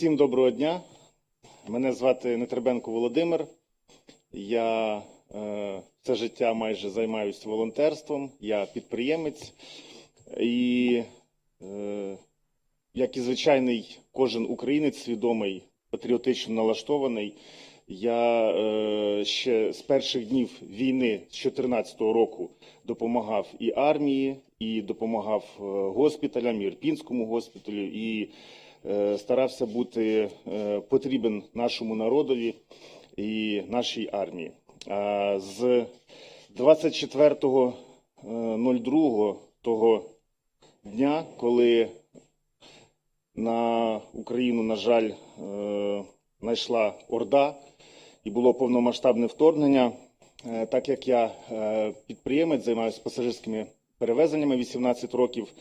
Всім доброго дня. Мене звати Нетребенко Володимир. Я е, все життя майже займаюся волонтерством. Я підприємець. І, е, як і звичайний кожен українець свідомий, патріотично налаштований, я е, ще з перших днів війни з 2014 року допомагав і армії, і допомагав е, госпіталям, і Ірпінському госпіталю, і старався бути е, потрібен нашому народові і нашій армії. З 24.02 того дня, коли на Україну, на жаль, е, знайшла Орда і було повномасштабне вторгнення. Е, Так як я е, підприємець, займаюся пасажирськими перевезеннями 18 років,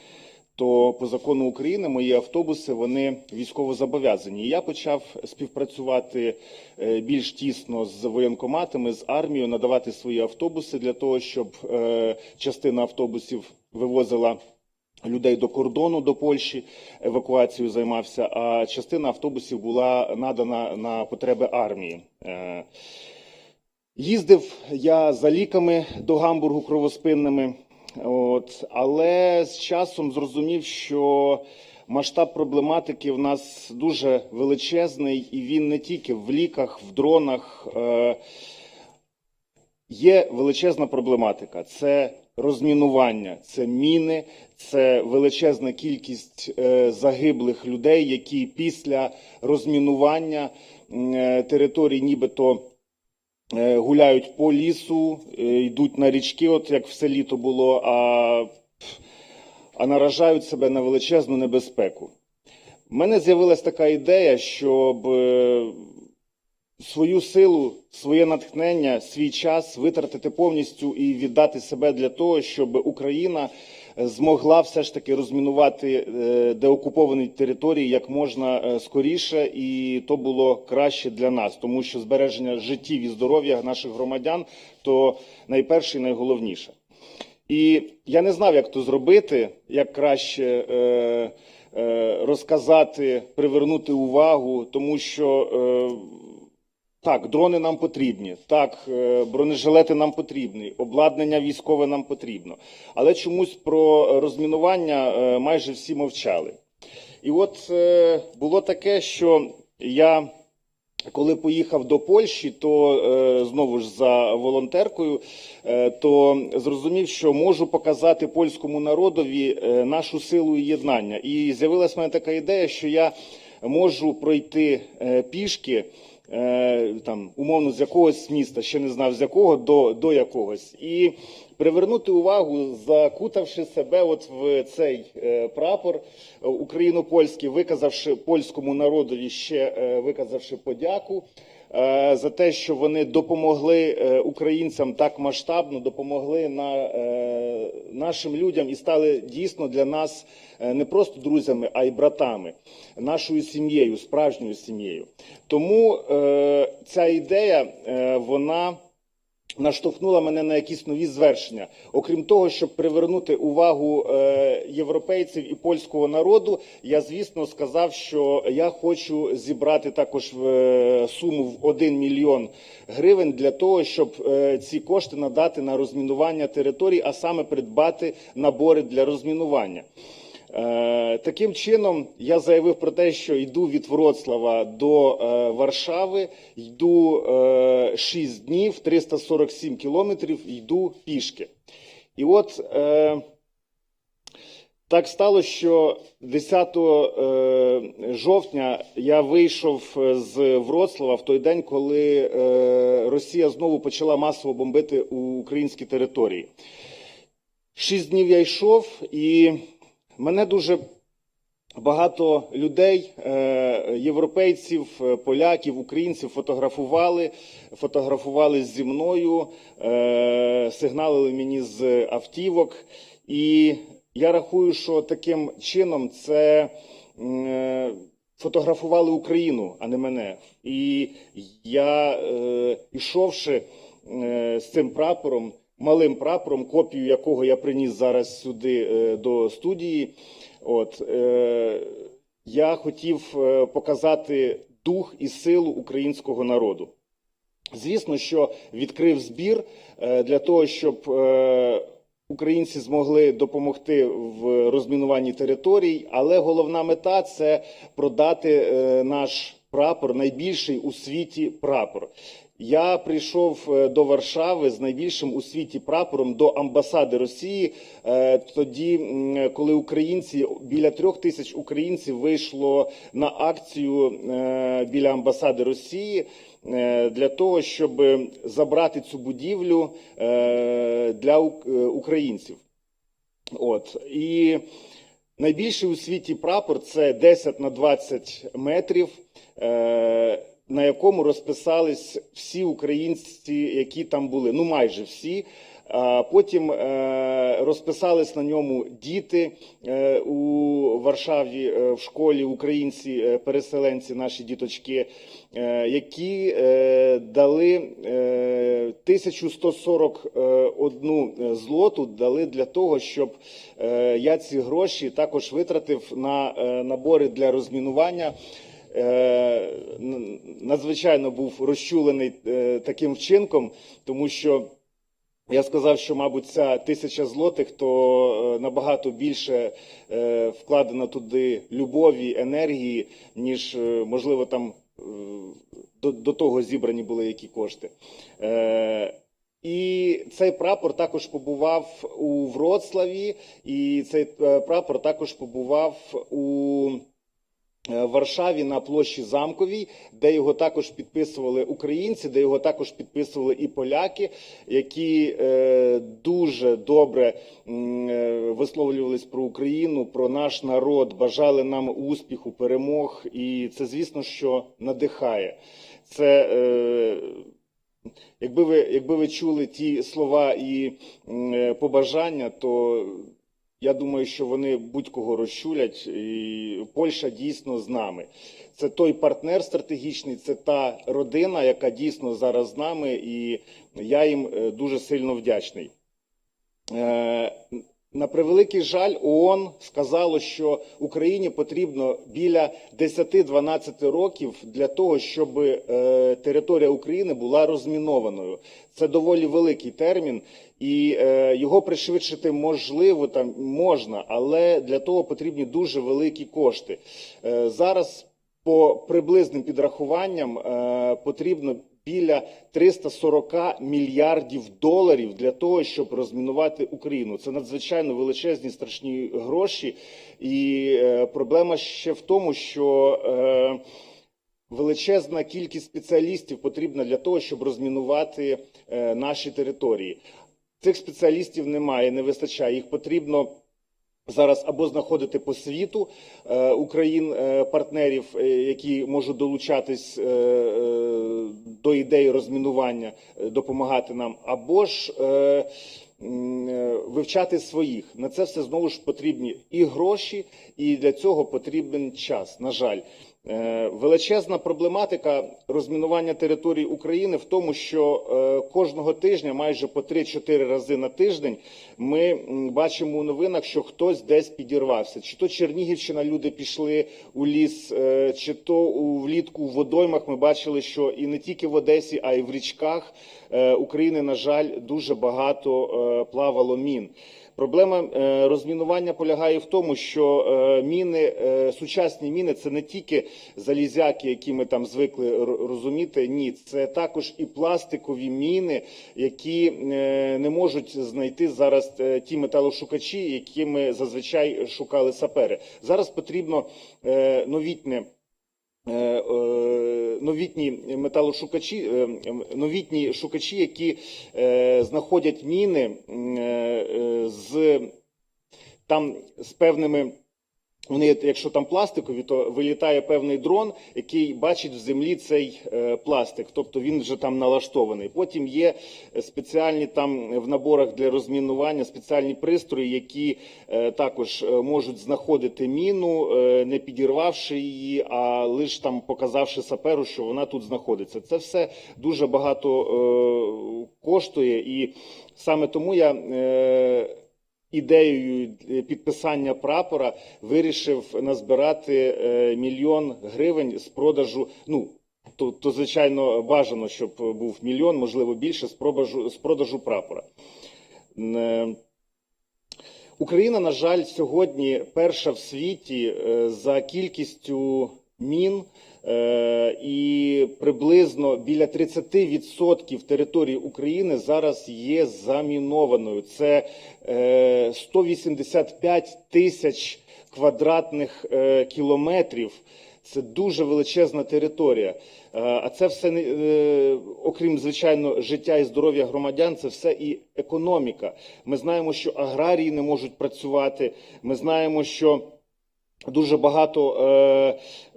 то по закону України мої автобуси вони військово зобов'язані. Я почав співпрацювати е, більш тісно з воєнкоматами, з армією, надавати свої автобуси для того, щоб е, частина автобусів вивозила людей до кордону до Польщі, евакуацією займався, а частина автобусів була надана на потреби армії. Е, Їздив я за ліками до Гамбургу кровоспинними, от, але з часом зрозумів, що масштаб проблематики в нас дуже величезний, і він не тільки в ліках, в дронах. Е, Є величезна проблематика: це розмінування, це міни, це величезна кількість е, загиблих людей, які після розмінування е, територій, нібито гуляють по лісу, е, йдуть на річки, от як все літо було, а, а наражають себе на величезну небезпеку. У мене з'явилася така ідея, щоб е, свою силу, своє натхнення, свій час витратити повністю і віддати себе для того, щоб Україна е, змогла все ж таки розмінувати е, деокуповані території як можна е, скоріше, і то було краще для нас, тому що збереження життів і здоров'я наших громадян то найперше і найголовніше. І я не знав, як то зробити, як краще е, розказати, привернути увагу, тому що так, дрони нам потрібні, так, е, бронежилети нам потрібні, обладнання військове нам потрібно. Але чомусь про розмінування е, майже всі мовчали. І от е, було таке, що я. Коли поїхав до Польщі, то знову ж за волонтеркою, то зрозумів, що можу показати польському народові нашу силу і єднання. І з'явилася мене така ідея, що я можу пройти пішки. Е, Там умовно з якогось міста, ще не знав з якого до, до якогось, і привернути увагу, закутавши себе от в цей е, прапор е, україно-польський, виказавши польському народові ще виказавши подяку за те, що вони допомогли е, українцям так масштабно, допомогли на, е, нашим людям і стали дійсно для нас е, не просто друзями, а й братами, нашою сім'єю, справжньою сім'єю. Тому е, ця ідея е, вона наштовхнула мене на якісь нові звершення. Окрім того, щоб привернути увагу е, європейців і польського народу, я звісно сказав, що я хочу зібрати також в е, суму в 1 мільйон гривень для того, щоб е, ці кошти надати на розмінування територій, а саме придбати набори для розмінування. Е, Таким чином я заявив про те, що йду від Вроцлава до е, Варшави, йду е, 6 днів, 347 кілометрів, йду пішки. І от е, так стало, що 10 е, жовтня я вийшов з Вроцлава в той день, коли е, Росія знову почала масово бомбити українські території. Шість днів я йшов, і мене дуже багато людей, е, європейців, е, поляків, українців фотографували, фотографували зі мною, е, сигналили мені з автівок. І я рахую, що таким чином це фотографували Україну, а не мене. І я, е, з цим прапором, малим прапором, копію якого я приніс зараз сюди е, до студії. От, е, я хотів е, показати дух і силу українського народу. Звісно, що відкрив збір для того, щоб українці змогли допомогти в розмінуванні територій, але головна мета це продати наш прапор, найбільший у світі прапор. Я прийшов е, до Варшави з найбільшим у світі прапором до амбасади Росії. е, Тоді, коли українці біля трьох тисяч українців вийшло на акцію е, біля амбасади Росії для того, щоб забрати цю будівлю для українців. От і найбільший у світі прапор це 10 на 20 метрів, на якому розписались всі українці, які там були. Ну майже всі. Потім е, розписались на ньому діти е, у Варшаві е, в школі, українці, е, переселенці, наші діточки, які дали е, 1141 злоту дали для того, щоб я ці гроші також витратив на набори для розмінування. Е, Надзвичайно був розчулений е, таким вчинком, тому що я сказав, що, мабуть, ця тисяча злотих, то е, набагато більше вкладено туди любові, енергії, ніж, можливо, там до, до того зібрані були які кошти. І цей прапор також побував у Вроцлаві, і цей прапор також побував у е, Варшаві на площі Замковій, де його також підписували українці, де його також підписували і поляки, які е, дуже добре е, висловлювались про Україну, про наш народ, бажали нам успіху, перемог. І це, звісно, що надихає. Це Якби ви, якби ви чули ті слова і побажання, то я думаю, що вони будь-кого розчулять. І Польща дійсно з нами. Це той партнер стратегічний, це та родина, яка дійсно зараз з нами, і я їм е, дуже сильно вдячний. На превеликий жаль, ООН сказало, що Україні потрібно біля 10-12 років для того, щоб е, територія України була розмінованою. Це доволі великий термін, і е, його пришвидшити можливо там можна, але для того потрібні дуже великі кошти. Е, Зараз по приблизним підрахуванням е, потрібно біля 340 мільярдів доларів для того, щоб розмінувати Україну. Це надзвичайно величезні страшні гроші, і е, проблема ще в тому, що е, величезна кількість спеціалістів потрібна для того, щоб розмінувати е, наші території. Цих спеціалістів немає, не вистачає. Їх потрібно зараз або знаходити по світу е, Україн е, партнерів, е, які можуть долучатись е, е, до ідеї розмінування, е, допомагати нам, або ж е, е, вивчати своїх. На це все знову ж потрібні і гроші, і для цього потрібен час. На жаль. Е, Величезна проблематика розмінування територій України в тому, що е, кожного тижня, майже по 3-4 рази на тиждень, ми бачимо у новинах, що хтось десь підірвався. Чи то Чернігівщина люди пішли у ліс, е, чи то влітку в водоймах ми бачили, що і не тільки в Одесі, а й в річках України, на жаль, дуже багато плавало мін. Проблема е, розмінування полягає в тому, що е, міни, е, сучасні міни це не тільки залізяки, які ми там звикли розуміти. Ні, це також і пластикові міни, які не можуть знайти зараз ті металошукачі, які ми зазвичай шукали сапери. Зараз потрібно новітне. Е, е, Новітні металошукачі, е, новітні шукачі, які знаходять міни з там з певними. Вони, якщо там пластикові, то вилітає певний дрон, який бачить в землі цей е, пластик, тобто він вже там налаштований. Потім є спеціальні там в наборах для розмінування спеціальні пристрої, які е, також е, можуть знаходити міну, е, не підірвавши її, а лише там показавши саперу, що вона тут знаходиться. Це все дуже багато е, коштує, і саме тому я. Ідеєю е, підписання прапора вирішив назбирати е, мільйон гривень з продажу. Ну то, то звичайно бажано, щоб був мільйон, можливо більше з продажу, з продажу прапора. Е, Україна, на жаль, сьогодні перша в світі за кількістю мін, е, і приблизно біля 30% території України зараз є замінованою. Це е, 185 тисяч квадратних е, кілометрів. Це дуже величезна територія. Е, А це все е, окрім звичайно життя і здоров'я громадян, це все і економіка. Ми знаємо, що аграрії не можуть працювати. Ми знаємо, що Дуже багато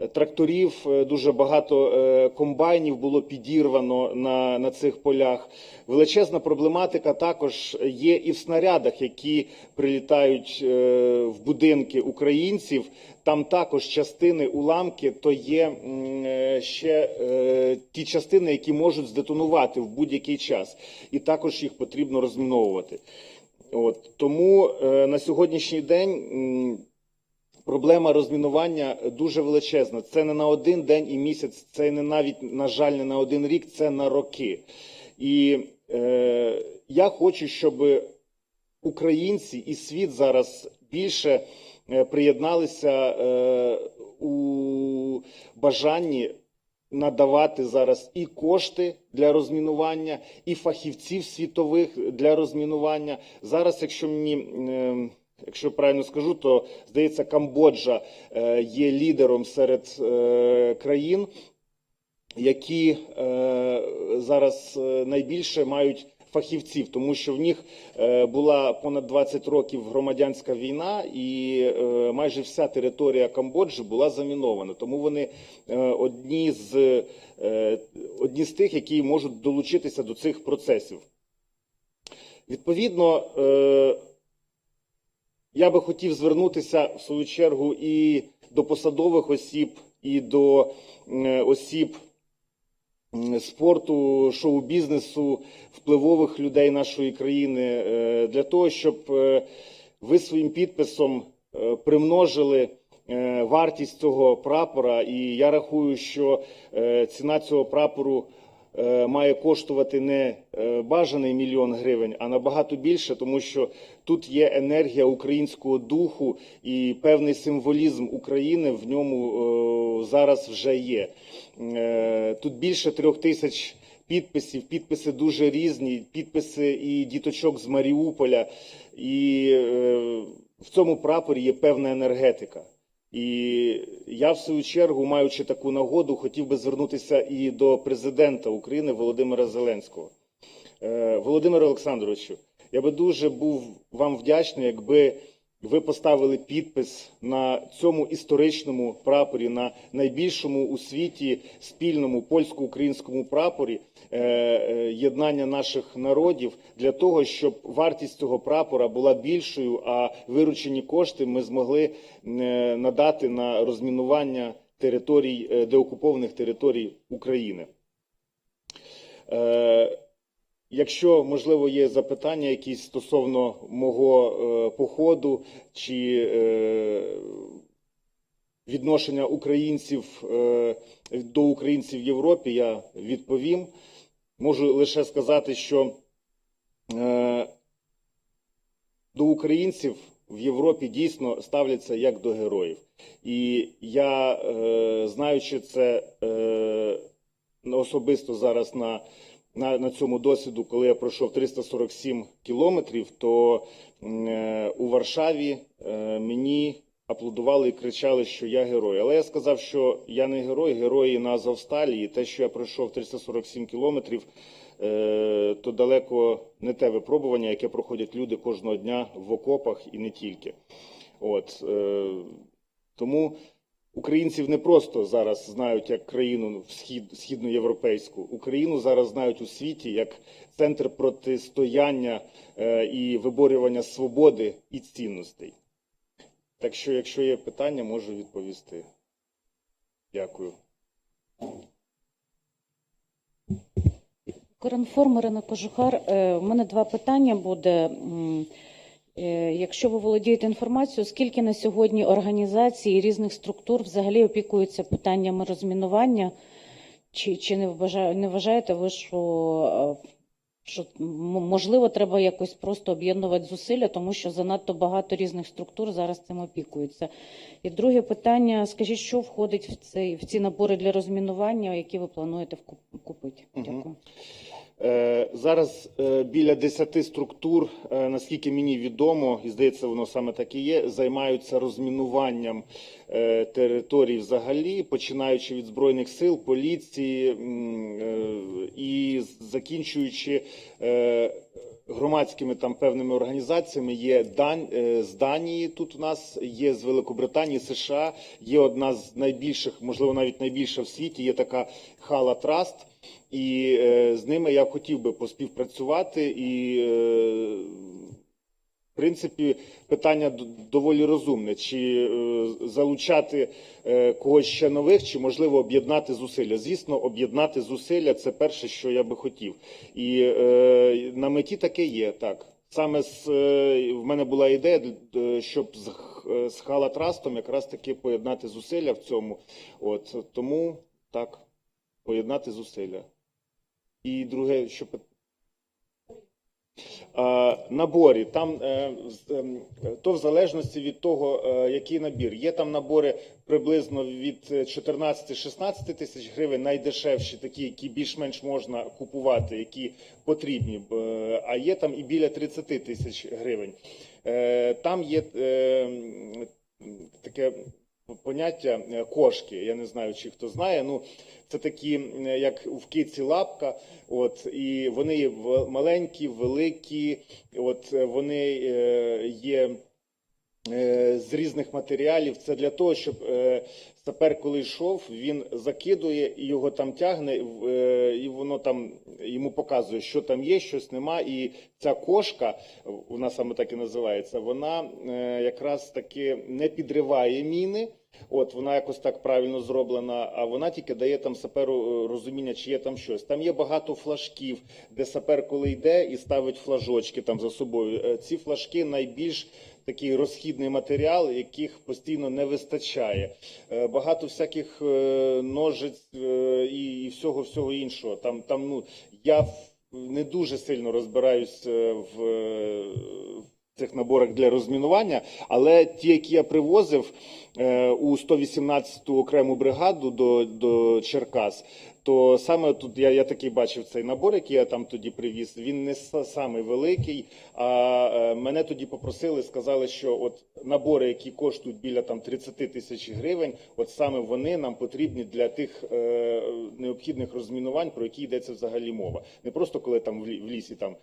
е, тракторів, е, дуже багато е, комбайнів було підірвано на, на цих полях. Величезна проблематика також є і в снарядах, які прилітають е, в будинки українців. Там також частини уламки, то є е, ще е, ті частини, які можуть здетонувати в будь-який час, і також їх потрібно розміновувати. От тому е, на сьогоднішній день. Проблема розмінування дуже величезна. Це не на один день і місяць, це не навіть, на жаль, не на один рік, це на роки. І е, я хочу, щоб українці і світ зараз більше е, приєдналися е, у бажанні надавати зараз і кошти для розмінування, і фахівців світових для розмінування. Зараз, якщо мені. Якщо правильно скажу, то здається, Камбоджа е, є лідером серед е, країн, які е, зараз найбільше мають фахівців, тому що в них була понад 20 років громадянська війна, і майже вся територія Камбоджі була замінована. Тому вони одні з одні з тих, які можуть долучитися до цих процесів. Відповідно. Я би хотів звернутися в свою чергу і до посадових осіб, і до осіб спорту, шоу-бізнесу, впливових людей нашої країни е, для того, щоб е, ви своїм підписом е, примножили вартість цього прапора. І я рахую, що ціна цього прапору має коштувати не е, бажаний мільйон гривень, а набагато більше, тому що тут є енергія українського духу і певний символізм України в ньому е, зараз вже є. Е, Тут більше трьох тисяч підписів, підписи дуже різні, підписи і діточок з Маріуполя. І е, в цьому прапорі є певна енергетика. І я, в свою чергу, маючи таку нагоду, хотів би звернутися і до президента України Володимира Зеленського. Е, Володимире Олександровичу, я би дуже був вам вдячний, якби ви поставили підпис на цьому історичному прапорі, на найбільшому у світі спільному польсько-українському прапорі е, е, єднання наших народів для того, щоб вартість цього прапора була більшою, а виручені кошти ми змогли е, надати на розмінування територій деокупованих територій України. Якщо можливо є запитання якісь стосовно мого е, походу чи е, відношення українців е, до українців в Європі, я відповім. Можу лише сказати, що е, до українців в Європі дійсно ставляться як до героїв. І я, е, знаючи це е, особисто зараз на на, на цьому досвіду, коли я пройшов 347 кілометрів, то е, у Варшаві е, мені аплодували і кричали, що я герой. Але я сказав, що я не герой, герої на Азовсталі, і те, що я пройшов 347 кілометрів, е, то далеко не те випробування, яке проходять люди кожного дня в окопах і не тільки. От, е, тому Українців не просто зараз знають як країну схід, східноєвропейську. Україну зараз знають у світі як центр протистояння е, і виборювання свободи і цінностей. Так що, якщо є питання, можу відповісти. Дякую. Укрінформ Ірина Кожухар. Е, У мене два питання буде. Е, Якщо ви володієте інформацією, скільки на сьогодні організацій і різних структур взагалі опікуються питаннями розмінування? Чи, чи не, вважає, не вважаєте ви, що, е, що можливо треба якось просто об'єднувати зусилля, тому що занадто багато різних структур зараз цим опікуються? І друге питання: скажіть, що входить в, цей, в ці набори для розмінування, які ви плануєте купити? Дякую. Е, Зараз е, біля 10 структур, е, наскільки мені відомо, і здається, воно саме так і є, займаються розмінуванням територій взагалі, починаючи від збройних сил, поліції і закінчуючи громадськими там певними організаціями. Є Дан, е, з Данії тут у нас, є з Великобританії, США, є одна з найбільших, можливо, навіть найбільша в світі. Є така Хала Траст. І е, з ними я хотів би поспівпрацювати. І, е, в принципі, питання доволі розумне: чи е, залучати е, когось ще нових, чи можливо об'єднати зусилля. Звісно, об'єднати зусилля це перше, що я би хотів. І е, на меті таке є так. Саме з е, в мене була ідея, е, щоб з, Х- з Халатрастом якраз таки поєднати зусилля в цьому. От тому так поєднати зусилля. І друге, що пит- А, наборі там е, ем, то в залежності від того, е, який набір. Є там набори приблизно від е, 14-16 тисяч гривень, найдешевші, такі, які більш-менш можна купувати, які потрібні. Е, А є там і біля 30 тисяч гривень. Е, Там є е, таке поняття е, кошки. Я не знаю, чи хто знає. Ну це такі, як в киці лапка. От і вони є маленькі, великі. От е, вони е, є. З різних матеріалів це для того, щоб сапер, коли йшов, він закидує і його там тягне, і воно там йому показує, що там є, щось нема. І ця кошка, вона саме так і називається, вона якраз таки не підриває міни. От вона якось так правильно зроблена, а вона тільки дає там саперу е, розуміння, чи є там щось. Там є багато флажків, де сапер, коли йде і ставить флажочки там за собою. Е, Ці флажки найбільш такий розхідний матеріал, яких постійно не вистачає. Е, Багато всяких ножиць і, всього всього іншого. Там, там ну я не дуже сильно розбираюсь в. Цих наборах для розмінування, але ті, які я привозив е, у 118-ту окрему бригаду до, до Черкас, то саме тут я, я такий бачив цей набор, який я там тоді привіз. Він не самий великий. А е, мене тоді попросили, сказали, що от набори, які коштують біля там 30 тисяч гривень, от саме вони нам потрібні для тих е, необхідних розмінувань, про які йдеться взагалі мова. Не просто коли там в лі- в лісі там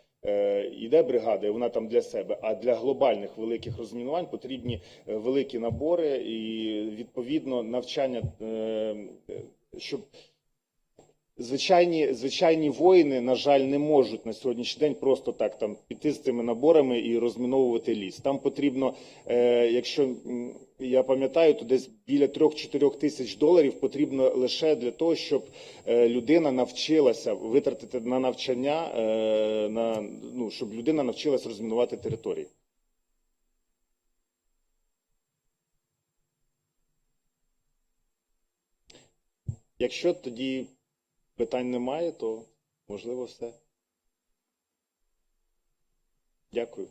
йде бригада, і вона там для себе, а для глобальних великих розмінувань потрібні е, великі набори і відповідно навчання, е, е, щоб Звичайні, звичайні воїни, на жаль, не можуть на сьогоднішній день просто так там піти з цими наборами і розміновувати ліс. Там потрібно, е, якщо я пам'ятаю, то десь біля 3-4 тисяч доларів потрібно лише для того, щоб е, людина навчилася витратити на навчання, е, на ну щоб людина навчилася розмінувати території. Якщо тоді питань немає, то можливо все. Дякую.